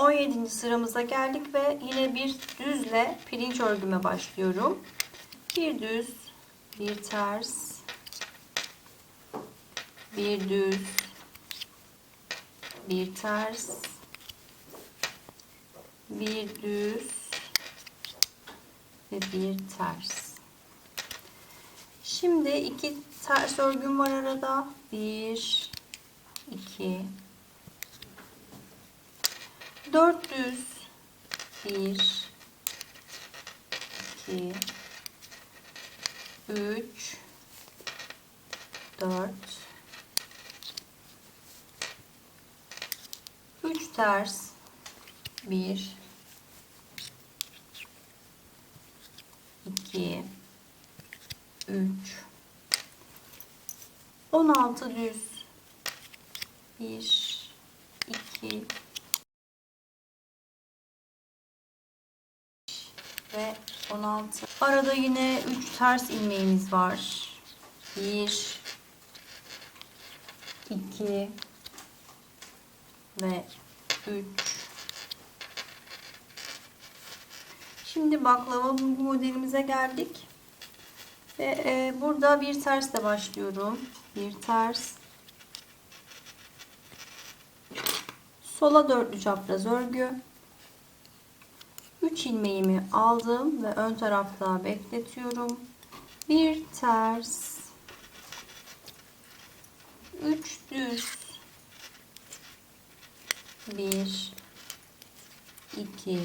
17. sıramıza geldik ve yine bir düzle pirinç örgüme başlıyorum. Bir düz, bir ters, bir düz, bir ters, bir düz ve bir ters. Şimdi iki ters örgüm var arada. Bir, iki, dört düz, bir, iki, üç, dört, üç ters, bir, iki, üç, on altı düz, bir, iki, ve 16. Arada yine 3 ters ilmeğimiz var. 1 2 ve 3 Şimdi baklava bu modelimize geldik. Ve e, burada bir tersle başlıyorum. Bir ters. Sola dörtlü çapraz örgü. 3 ilmeğimi aldım ve ön tarafta bekletiyorum. Bir ters, 3 düz, 1 2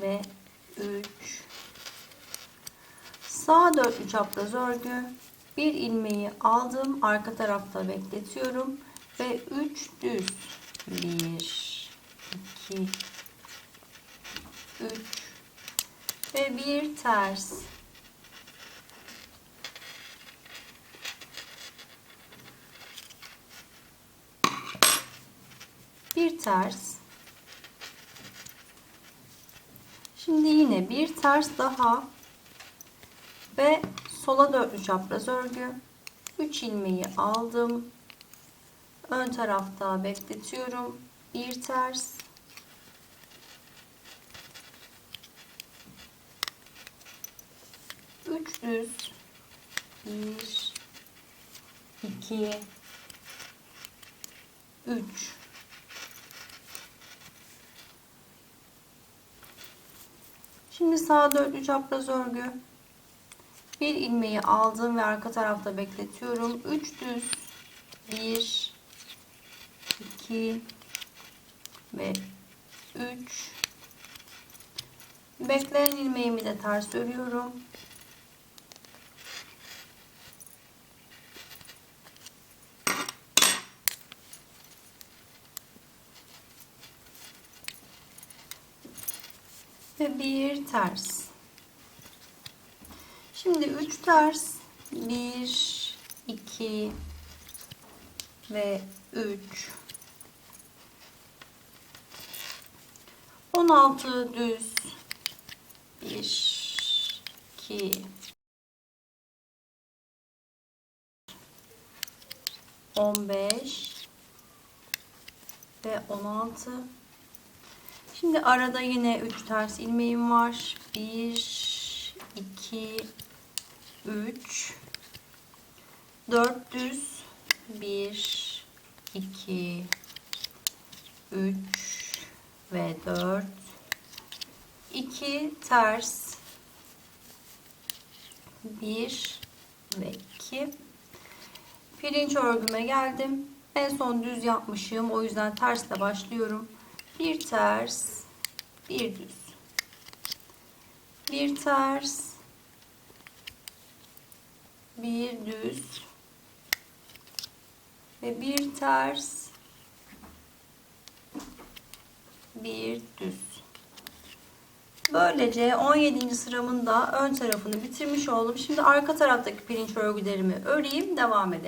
ve 3 sağ dörtlü çapraz örgü bir ilmeği aldım arka tarafta bekletiyorum ve 3 düz 1 2 3 ve bir ters. Bir ters. Şimdi yine bir ters daha. Ve sola dörtlü çapraz örgü. 3 ilmeği aldım. Ön tarafta bekletiyorum. Bir ters 3 düz 1 2 3 Şimdi sağ dörtlü çapraz örgü. Bir ilmeği aldım ve arka tarafta bekletiyorum. 3 düz. 1 2 ve 3 bekleyen ilmeğimi de ters örüyorum ve bir ters. Şimdi 3 ters 1 2 ve 3 16 düz. 1 2 15 ve 16 Şimdi arada yine 3 ters ilmeğim var. 1 2 3 4 düz 1 2 3 ve 4 2 ters 1 ve 2 pirinç örgüme geldim. En son düz yapmışım. O yüzden tersle başlıyorum bir ters bir düz. Bir ters bir düz. Ve bir ters bir düz. Böylece 17. sıramın da ön tarafını bitirmiş oldum. Şimdi arka taraftaki pirinç örgülerimi öreyim devam edelim